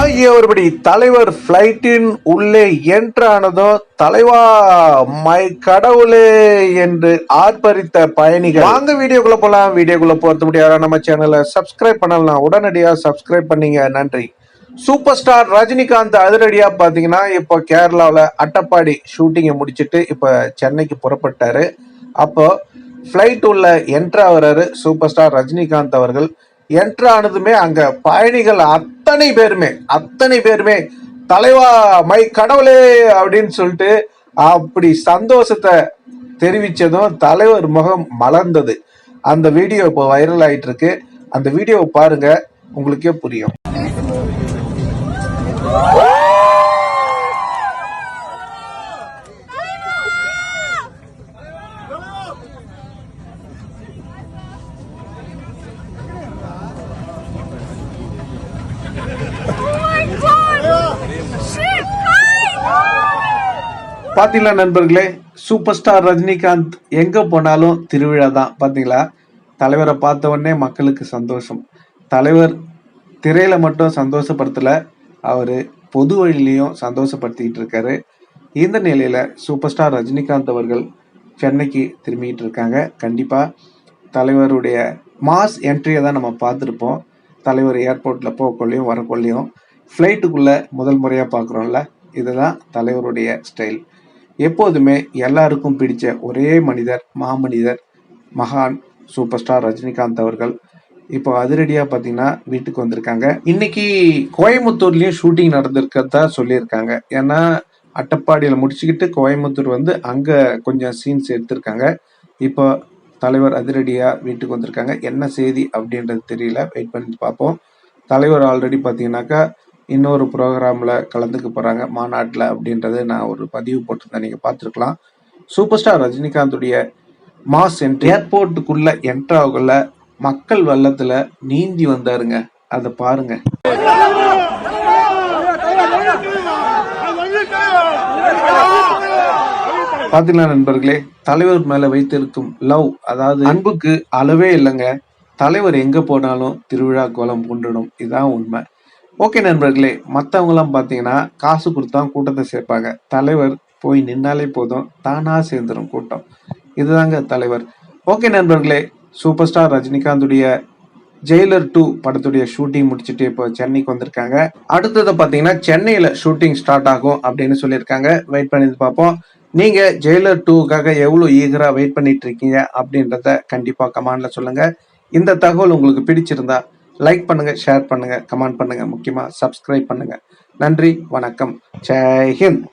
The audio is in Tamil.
ஆகியவர்படி தலைவர் பிளைட்டின் உள்ளே என்றானதும் தலைவா மை கடவுளே என்று ஆர்ப்பரித்த பயணிகள். வாங்க வீடியோக்குள்ள போலாம். வீடியோக்குள்ள போறது முடியாத நம்ம சேனலை சப்ஸ்கிரைப் பண்ணலாம் உடனடியா சப்ஸ்கிரைப் பண்ணீங்க. நன்றி. சூப்பர் ஸ்டார் ரஜினிகாந்த் அதிரடியா பாத்தீங்கன்னா இப்போ கேரளாவில் அட்டப்பாடி ஷூட்டிங்கை முடிச்சிட்டு இப்போ சென்னைக்கு புறப்பட்டாரு. அப்போ ஃப்ளைட் உள்ள என்ட்ரு ஆகுறாரு சூப்பர் ஸ்டார் ரஜினிகாந்த் அவர்கள். என்ட்ரானதுமே அங்க பயணிகள் அத்தனை பேருமே அத்தனை பேருமே தலைவா மை கடவுளே அப்படின்னு சொல்லிட்டு அப்படி சந்தோஷத்தை தெரிவிச்சதும் தலைவர் முகம் மலர்ந்தது. அந்த வீடியோ இப்போ வைரல் ஆயிட்டு இருக்கு அந்த வீடியோவை பாருங்க உங்களுக்கே புரியும். பார்த்தீங்களா நண்பர்களே? சூப்பர் ஸ்டார் ரஜினிகாந்த் எங்கே போனாலும் திருவிழா தான். பார்த்தீங்களா தலைவரை பார்த்த உடனே மக்களுக்கு சந்தோஷம். தலைவர் திரையில மட்டும் சந்தோஷப்படுத்தல அவர் பொது வழியிலையும் சந்தோஷப்படுத்திக்கிட்டு இருக்காரு. இந்த நிலையில் சூப்பர் ஸ்டார் ரஜினிகாந்த் அவர்கள் சென்னைக்கு திரும்பிக்கிட்டு இருக்காங்க. கண்டிப்பாக தலைவருடைய மாஸ் என்ட்ரியை தான் நம்ம பார்த்துருப்போம். தலைவர் ஏர்போர்ட்டில் போகக்குள்ளேயும் வரக்குள்ளேயும். ஃப்ளைட்டுக்குள்ளே முதல் முறையாக பார்க்குறோம்ல. இதுதான் தலைவருடைய ஸ்டைல் எப்போதுமே எல்லாருக்கும் பிடிச்ச ஒரே மனிதர் மாமனிதர் மகான் சூப்பர் ஸ்டார் ரஜினிகாந்த் அவர்கள். இப்போ அதிரடியாக பார்த்தீங்கன்னா வீட்டுக்கு வந்திருக்காங்க. இன்னைக்கு கோயம்புத்தூர்லேயும் ஷூட்டிங் நடந்திருக்கதா சொல்லியிருக்காங்க. ஏன்னா அட்டப்பாடியில் முடிச்சுக்கிட்டு கோயம்புத்தூர் வந்து அங்கே கொஞ்சம் சீன்ஸ் எடுத்திருக்காங்க. இப்போ தலைவர் அதிரடியாக வீட்டுக்கு வந்திருக்காங்க. என்ன செய்தி அப்படின்றது தெரியல. வெயிட் பண்ணி பார்ப்போம். தலைவர் ஆல்ரெடி பார்த்தீங்கன்னாக்கா இன்னொரு ப்ரோக்ராமில் கலந்துக்க போகிறாங்க மாநாட்டில் அப்படின்றத நான் ஒரு பதிவு போட்டிருந்தேன். நீங்கள் பார்த்துருக்கலாம். சூப்பர் ஸ்டார் ரஜினிகாந்துடைய மாஸ் என்ட்ரி ஏர்போர்ட்டுக்குள்ள என்ட்ராகுள்ள மக்கள் வெள்ளத்தில் நீந்தி வந்தாருங்க. அதை பாருங்க. பாத்தீங்களா நண்பர்களே? தலைவர் மேல வைத்திருக்கும் லவ் அதாவது அன்புக்கு அளவே இல்லைங்க. தலைவர் எங்க போனாலும் திருவிழா கோலம் கொண்டுடும் இதுதான் உண்மை. ஓகே நண்பர்களே மற்றவங்களாம் பார்த்தீங்கன்னா காசு கொடுத்தா கூட்டத்தை சேர்ப்பாங்க. தலைவர் போய் நின்னாலே போதும் தானாக சேர்ந்துடும் கூட்டம். இதுதாங்க தலைவர். ஓகே நண்பர்களே சூப்பர் ஸ்டார் ரஜினிகாந்துடைய ஜெயிலர் டூ படத்துடைய ஷூட்டிங் முடிச்சுட்டு இப்போ சென்னைக்கு வந்திருக்காங்க. அடுத்தது பார்த்தீங்கன்னா சென்னையில் ஷூட்டிங் ஸ்டார்ட் ஆகும் அப்படின்னு சொல்லியிருக்காங்க. வெயிட் பண்ணி பார்ப்போம். நீங்கள் ஜெயிலர் டூக்காக எவ்வளோ ஈகராக வெயிட் பண்ணிட்டு இருக்கீங்க அப்படின்றத கண்டிப்பாக கமாண்டில் சொல்லுங்கள் இந்த தகவல் உங்களுக்கு பிடிச்சிருந்தா லைக் பண்ணுங்க ஷேர் பண்ணுங்க கமெண்ட் பண்ணுங்க முக்கியமா சப்ஸ்கிரைப் பண்ணுங்க. நன்றி வணக்கம். ஜெய்ஹிந்த்